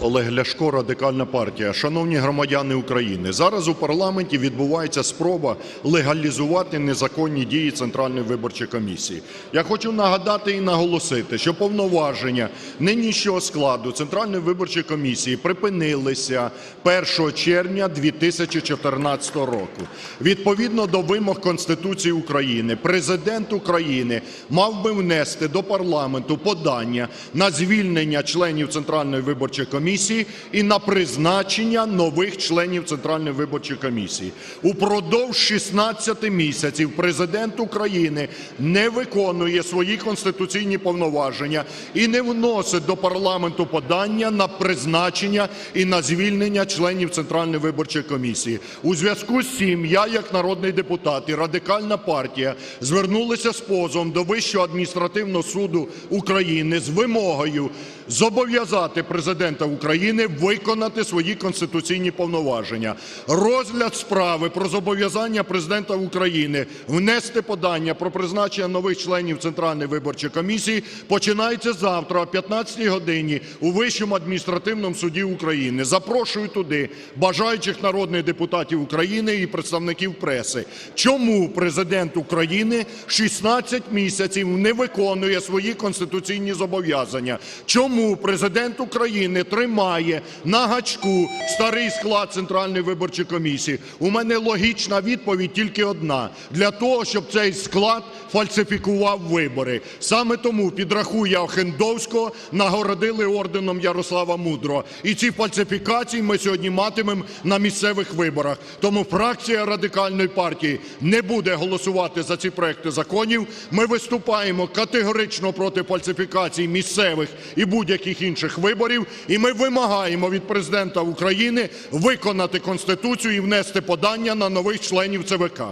Олег Ляшко, Радикальна партія. Шановні громадяни України, зараз у парламенті відбувається спроба легалізувати незаконні дії Центральної виборчої комісії. Я хочу нагадати і наголосити, що повноваження нинішнього складу Центральної виборчої комісії припинилися 1 червня 2014 року. Відповідно до вимог Конституції України, Президент України мав би внести до парламенту подання на звільнення членів Центральної виборчої комісії і на призначення нових членів Центральної виборчої комісії. Упродовж 16 місяців Президент України не виконує свої конституційні повноваження і не вносить до парламенту подання на призначення і на звільнення членів Центральної виборчої комісії. У зв'язку з цим я, як народний депутат і Радикальна партія, звернулися з позовом до Вищого адміністративного суду України з вимогою зобов'язати Президента виконати свої конституційні повноваження. Розгляд справи про зобов'язання Президента України внести подання про призначення нових членів Центральної виборчої комісії починається завтра о 15 годині у Вищому адміністративному суді України. Запрошую туди бажаючих народних депутатів України і представників преси. Чому Президент України 16 місяців не виконує свої конституційні зобов'язання? Чому Президент України тримає на гачку старий склад Центральної виборчої комісії? У мене логічна відповідь тільки одна: для того, щоб цей склад фальсифікував вибори. Саме тому підрахує Охендовського нагородили орденом Ярослава Мудрого. І ці фальсифікації ми сьогодні матимемо на місцевих виборах. Тому фракція Радикальної партії не буде голосувати за ці проекти законів. Ми виступаємо категорично проти фальсифікацій місцевих і будь-яких інших виборів. І ми вимагаємо від Президента України виконати Конституцію і внести подання на нових членів ЦВК.